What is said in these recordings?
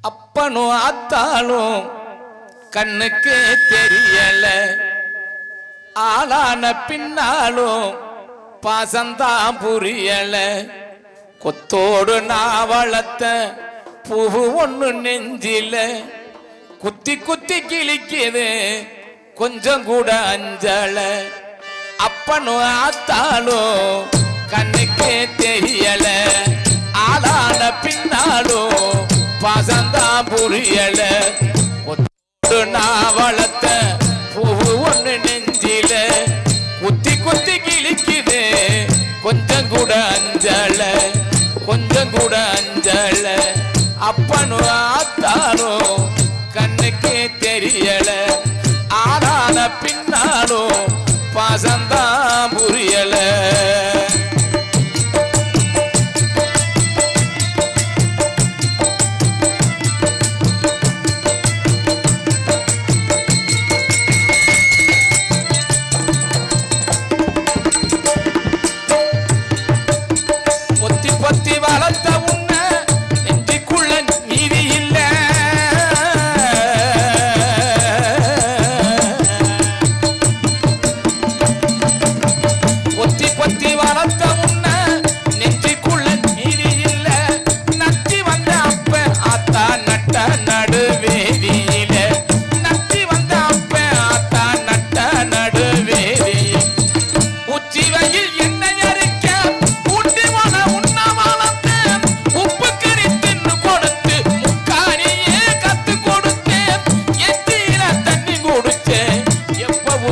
அப்பனும் ஆத்தாலும் கண்ணுக்கு தெரியல. ஆளான பின்னாலும் பாசந்தான் புரியல. கொத்தோடு நான் வளர்த்த பூவு ஒண்ணு நெஞ்சில. குத்தி குத்தி கிழிக்குது கொஞ்சம் கூட அஞ்சல. அப்பனும் ஆத்தாலும் பாசந்தான் புரியல. கொத்தோடு நான் வளர்த்த பூவு ஒண்ணு நெஞ்சில. குத்தி குத்தி கிழிக்குது. கொஞ்சம் கூட அஞ்சல. கொஞ்சம் கூட அஞ்சல. அப்பனும் ஆத்தாலும் கண்ணுக்கே தெரியலை.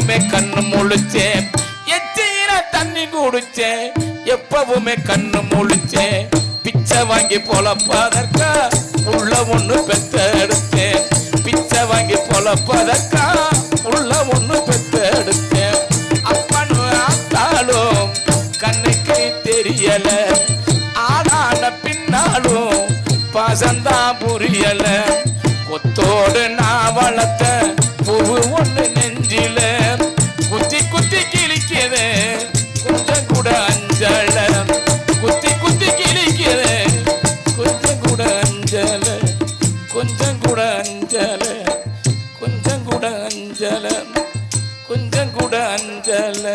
எப்பவுமே கண்ணு முழிச்சேன் எத்தீர தண்ணி குடிச்சேன் எப்பவுமே கண்ணு முழிச்சேன் பிச்சை வாங்கி பொழப்பதற்கா உள்ள ஒண்ணு பெத்தெடுத்தேன் பிச்சை வாங்கி பொழப்பதற்கா உள்ள ஒண்ணு பெத்தெடுத்தேன் அப்பனு ஆத்தாலும் கண்ணுக்கு தெரியல. ஆளான பின்னாலும் பாசந்தான் புரியல. கொத்தோடு நான் வளர்த்த பூவு ஒண்ணு நெஞ்சில. கொஞ்சம் கூட அஞ்சல கொஞ்சம் கூட அஞ்சல கொஞ்சம் கூட அஞ்சல